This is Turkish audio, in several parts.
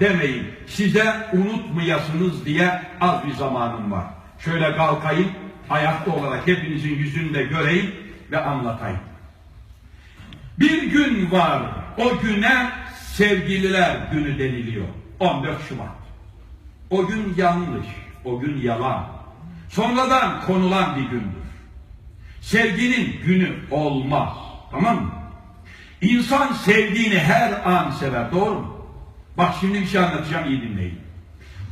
demeyin. Size unutmayasınız diye az bir zamanım var. Şöyle kalkayım, ayakta olarak hepinizin yüzünü de göreyim ve anlatayım. Bir gün var, o güne sevgililer günü deniliyor. 14 Şubat. O gün yanlış, o gün yalan. Sonradan konulan bir gündür. Sevginin günü olmaz. Tamam mı? İnsan sevdiğini her an sever. Doğru mu? Bak şimdi bir şey anlatacağım iyi dinleyin.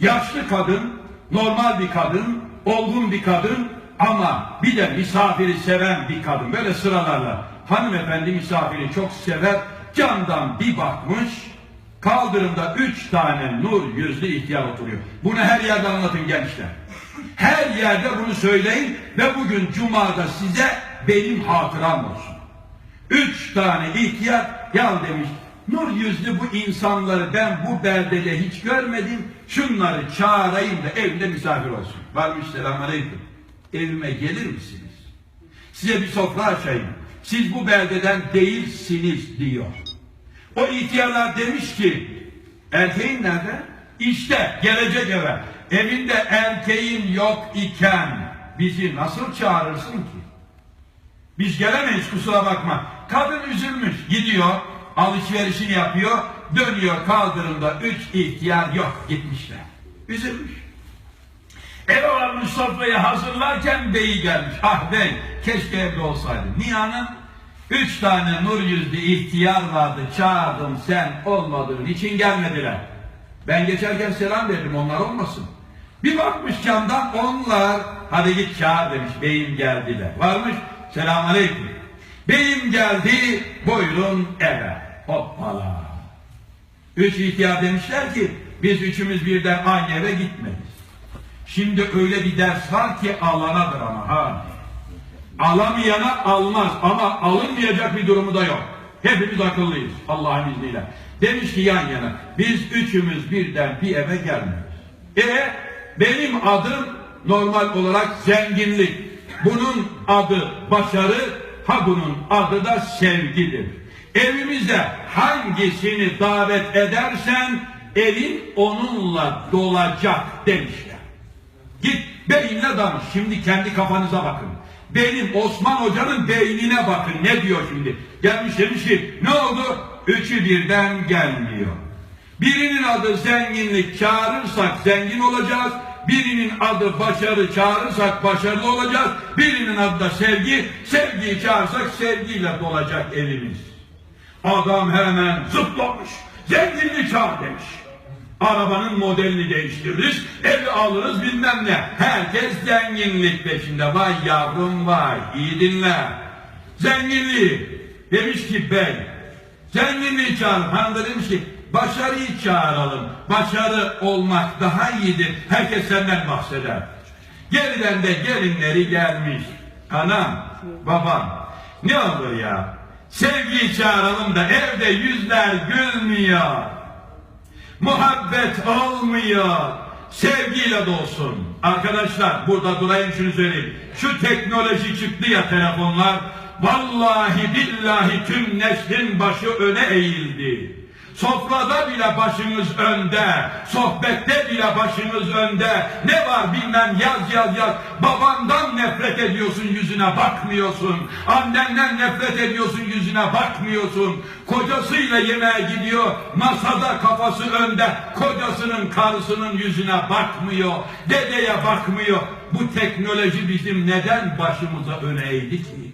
Yaşlı kadın, normal bir kadın, olgun bir kadın ama bir de misafiri seven bir kadın. Böyle sıralarla hanımefendi misafiri çok sever. Camdan bir bakmış, kaldırımda üç tane nur yüzlü ihtiyar oturuyor. Bunu her yerde anlatın gençler. Her yerde bunu söyleyin ve bugün Cuma'da size benim hatıram olsun. Üç tane ihtiyar ya demiş. Nur yüzlü bu insanları ben bu beldede hiç görmedim. Şunları çağırayım da evde misafir olsun. Varmış selamünaleyküm. Evime gelir misiniz? Size bir sofra açayım. Siz bu beldeden değilsiniz diyor. O ihtiyarlar demiş ki erkeğin nerede? İşte gelecek eve. Evinde erkeğin yok iken bizi nasıl çağırırsın ki? Biz gelemeyiz kusura bakma. Kadın üzülmüş. Gidiyor, alışverişini yapıyor, dönüyor kaldırımda üç ihtiyar yok gitmişler. Üzülmüş. Eve varmış sofrayı hazırlarken beyi gelmiş. Ah bey keşke evde olsaydın. Niye hanım? Üç tane nur yüzlü ihtiyar vardı. Çağırdım sen olmadığın için gelmediler. Ben geçerken selam verdim onlar olmasın. Bir bakmış camdan onlar hadi git çağır demiş beyim geldiler. Varmış selamünaleyküm. Beyim geldi buyurun eve. Hoppala. Üç ihtiyar demişler ki biz üçümüz birden aynı eve gitmeyiz. Şimdi öyle bir ders var ki alanadır ama ha. Alamayana almaz ama alınmayacak bir durumu da yok. Hepimiz akıllıyız Allah'ın izniyle. Demiş ki yan yana biz üçümüz birden bir eve gelmiyoruz. E benim adım normal olarak zenginlik. Bunun adı başarı, ha bunun adı da sevgidir. Evimize hangisini davet edersen evin onunla dolacak demişler. Git beyinle danış. Şimdi kendi kafanıza bakın. Benim Osman Hoca'nın beynine bakın. Ne diyor şimdi? Gelmiş demiş ki ne oldu? Üçü birden gelmiyor. Birinin adı zenginlik çağırırsak zengin olacağız. Birinin adı başarı çağırırsak başarılı olacağız. Birinin adı da sevgi. Sevgiyi çağırırsak sevgiyle dolacak evimiz. Adam hemen zıplamış. Zenginliği çağır demiş. Arabanın modelini değiştiririz, evi alırız bilmem ne. Herkes zenginlik peşinde. Vay yavrum vay, iyi dinle. Zenginliği. Demiş ki bey, zenginliği çağır. Hanım da demiş ki başarıyı çağıralım. Başarı olmak daha iyidir. Herkes senden bahseder. Geriden de gelinleri gelmiş. Anam, babam, ne olur ya? Sevgiyi çağıralım da evde yüzler gülmüyor. Muhabbet olmuyor. Sevgiyle dolsun. Arkadaşlar burada durayım şunu söyleyeyim. Şu teknoloji çıktı ya telefonlar. Vallahi billahi tüm neslin başı öne eğildi. Sofrada bile başınız önde, sohbette bile başınız önde. Ne var bilmem yaz yaz yaz. Babandan nefret ediyorsun yüzüne bakmıyorsun. Annenden nefret ediyorsun yüzüne bakmıyorsun. Kocasıyla yemeğe gidiyor, masada kafası önde. Kocasının karısının yüzüne bakmıyor. Dedeye bakmıyor. Bu teknoloji bizim neden başımıza öne eğdi ki?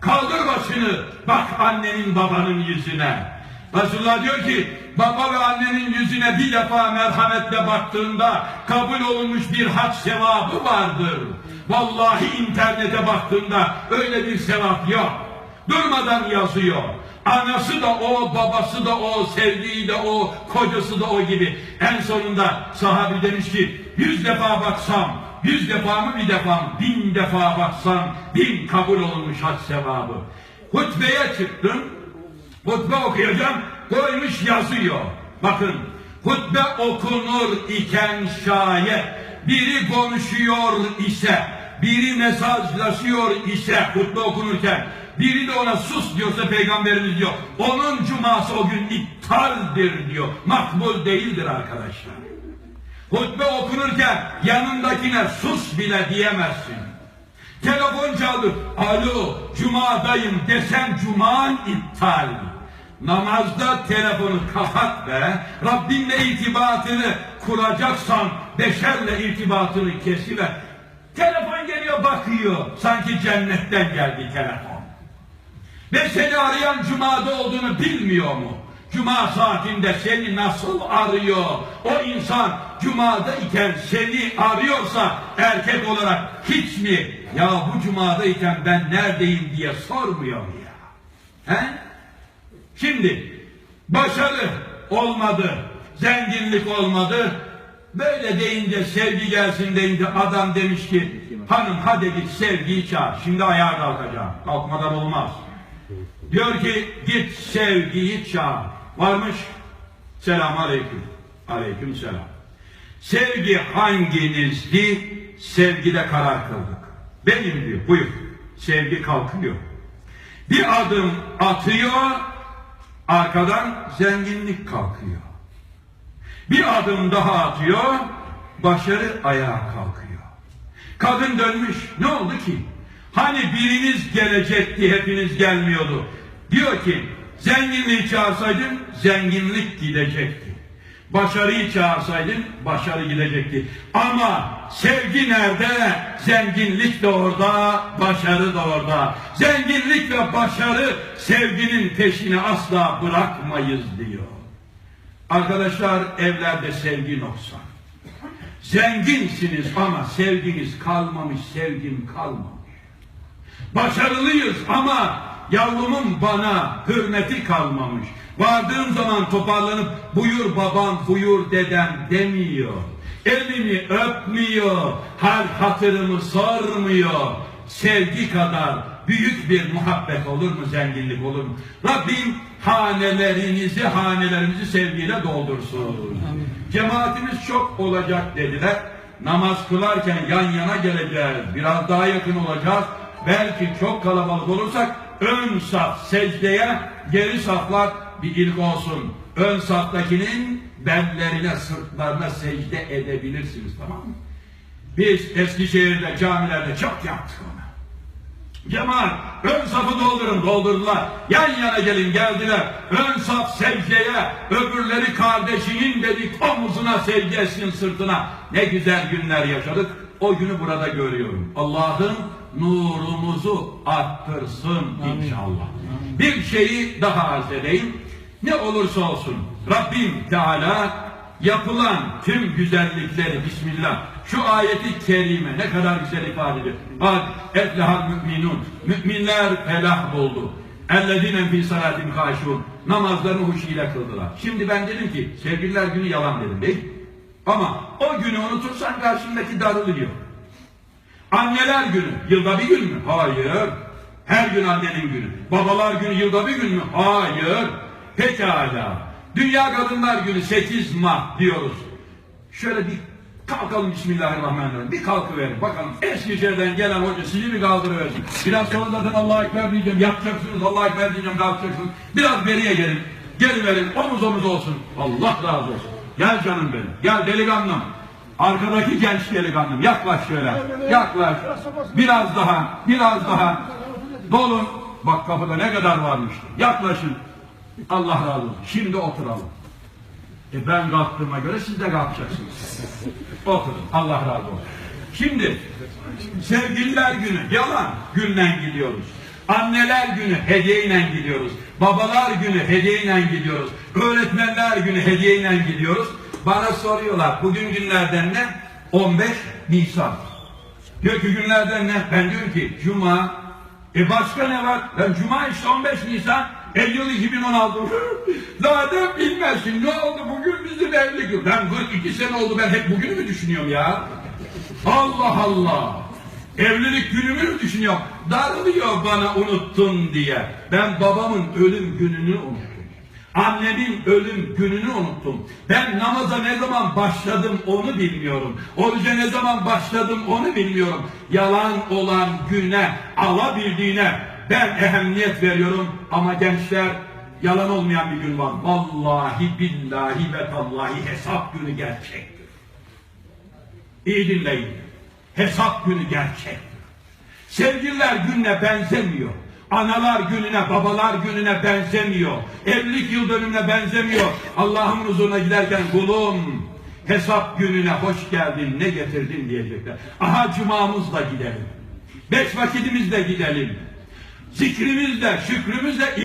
Kaldır başını, bak annenin babanın yüzüne. Resulullah diyor ki baba ve annenin yüzüne bir defa merhametle baktığında kabul olunmuş bir hac sevabı vardır. Vallahi internete baktığında öyle bir sevap yok. Durmadan yazıyor. Anası da o, babası da o, sevdiği de o, kocası da o gibi. En sonunda sahabi demiş ki yüz defa baksam, yüz defa mı bir defa bin defa baksam, bin kabul olunmuş hac sevabı. Hutbeye çıktım, Hutbe okuyacağım, koymuş yazıyor. Bakın, hutbe okunur iken şayet biri konuşuyor ise biri mesajlaşıyor ise hutbe okunurken biri de ona sus diyorsa peygamberimiz diyor. Onun cuması o gün iptaldir diyor. Makbul değildir arkadaşlar. Hutbe okunurken yanındakine sus bile diyemezsin. Telefon çaldı. Alo, cumadayım desen cuman iptal. Namazda telefonu kapat be. Rabbinle irtibatını kuracaksan beşerle irtibatını kesiver. Telefon geliyor bakıyor. Sanki cennetten geldi telefon. Ve seni arayan cumada olduğunu bilmiyor mu? Cuma saatinde seni nasıl arıyor? O insan cumada iken seni arıyorsa erkek olarak hiç mi ya bu cumada iken ben neredeyim diye sormuyor mu ya? He? Şimdi başarı olmadı, zenginlik olmadı. Böyle deyince sevgi gelsin deyince adam demiş ki hanım hadi git sevgiyi çağır. Şimdi ayağa kalkacağım. Kalkmadan olmaz. Diyor ki git sevgiyi çağır. Varmış. Selam aleyküm. Aleyküm selam. Sevgi hanginizdi? Sevgide karar kıldık. Benim diyor. Buyur. Sevgi kalkıyor. Bir adım atıyor. Arkadan zenginlik kalkıyor. Bir adım daha atıyor. Başarı ayağa kalkıyor. Kadın dönmüş. Ne oldu ki? Hani biriniz gelecekti, hepiniz gelmiyordu. Diyor ki, zenginliği çağırsaydın, zenginlik gidecekti. Başarıyı çağırsaydın, başarı gidecekti. Ama sevgi nerede? Zenginlik de orada, başarı da orada. Zenginlik ve başarı sevginin peşini asla bırakmayız diyor. Arkadaşlar evlerde sevgi noksan. Zenginsiniz ama sevginiz kalmamış, sevgim kalmamış. Başarılıyız ama yavrumun bana hürmeti kalmamış. Vardığım zaman toparlanıp buyur babam, buyur dedem demiyor. Elimi öpmüyor, hal hatırımı sormuyor. Sevgi kadar büyük bir muhabbet olur mu, zenginlik olur mu? Rabbim hanelerinizi, hanelerimizi sevgiyle doldursun. Cemaatimiz çok olacak dediler. Namaz kılarken yan yana geleceğiz. Biraz daha yakın olacağız. Belki çok kalabalık olursak ön saf secdeye, geri saflar bir ilk olsun. Ön saftakinin bellerine, sırtlarına secde edebilirsiniz tamam mı? Biz Eskişehir'de, camilerde çok yaptık onu. Cemaat ön safı doldurun doldurdular. Yan yana gelin geldiler. Ön saf secdeye öbürleri kardeşinin dedik omuzuna secde etsin sırtına. Ne güzel günler yaşadık. O günü burada görüyorum. Allah'ın nurumuzu arttırsın inşallah. Bir şeyi daha arz edeyim. Ne olursa olsun Rabbim Teala yapılan tüm güzellikleri Bismillah şu ayeti kerime ne kadar güzel ifade ediyor. Bak eflehal müminun müminler felah buldu. Ellezine fi salatim haşun namazlarını huş ile kıldılar. Şimdi ben dedim ki sevgililer günü yalan dedim değil? Ama o günü unutursan karşındaki darılıyor. Anneler günü yılda bir gün mü? Hayır. Her gün annenin günü. Babalar günü yılda bir gün mü? Hayır. Pekala. Dünya Kadınlar Günü 8 Mart diyoruz. Şöyle bir kalkalım Bismillahirrahmanirrahim. Bir kalkıverin. Bakalım Eskişehir'den gelen hoca sizi bir kaldırıversin. Biraz sonra zaten Allah'a Ekber diyeceğim. Yapacaksınız Allah'a Ekber diyeceğim. Kalkacaksınız. Biraz beriye gelin. Geliverin. Omuz omuz olsun. Allah razı olsun. Gel canım benim. Gel delikanlım. Arkadaki genç delikanlım. Yaklaş şöyle. Yaklaş. Biraz daha. Biraz daha. Dolun. Bak kapıda ne kadar varmış. Yaklaşın. Allah razı olsun. Şimdi oturalım. E ben kalktığıma göre siz de kalkacaksınız. Oturun. Allah razı olsun. Şimdi sevgililer günü yalan günden gidiyoruz. Anneler günü hediyeyle gidiyoruz. Babalar günü hediyeyle gidiyoruz. Öğretmenler günü hediyeyle gidiyoruz. Bana soruyorlar bugün günlerden ne? 15 Nisan. Diyor ki günlerden ne? Ben diyorum ki Cuma. E başka ne var? Ya Cuma işte 15 Nisan. E yıl 2016. Zaten bilmezsin ne oldu bugün bizim evlilik. Ben 42 sene oldu ben hep bugünü mü düşünüyorum ya? Allah Allah. Evlilik günümü mü düşünüyorum? Darılıyor bana unuttun diye. Ben babamın ölüm gününü unuttum. Annemin ölüm gününü unuttum. Ben namaza ne zaman başladım onu bilmiyorum. Oruca ne zaman başladım onu bilmiyorum. Yalan olan güne, alabildiğine ben ehemmiyet veriyorum. Ama gençler yalan olmayan bir gün var. Vallahi billahi ve tallahi hesap günü gerçektir. İyi dinleyin. Hesap günü gerçektir. Sevgililer gününe benzemiyor. Analar gününe, babalar gününe benzemiyor. Evlilik yıl dönümüne benzemiyor. Allah'ın huzuruna giderken kulum hesap gününe hoş geldin ne getirdin diyecekler. Aha cumamızla gidelim. Beş vakitimizle gidelim. Zikrimizle, şükrümüzle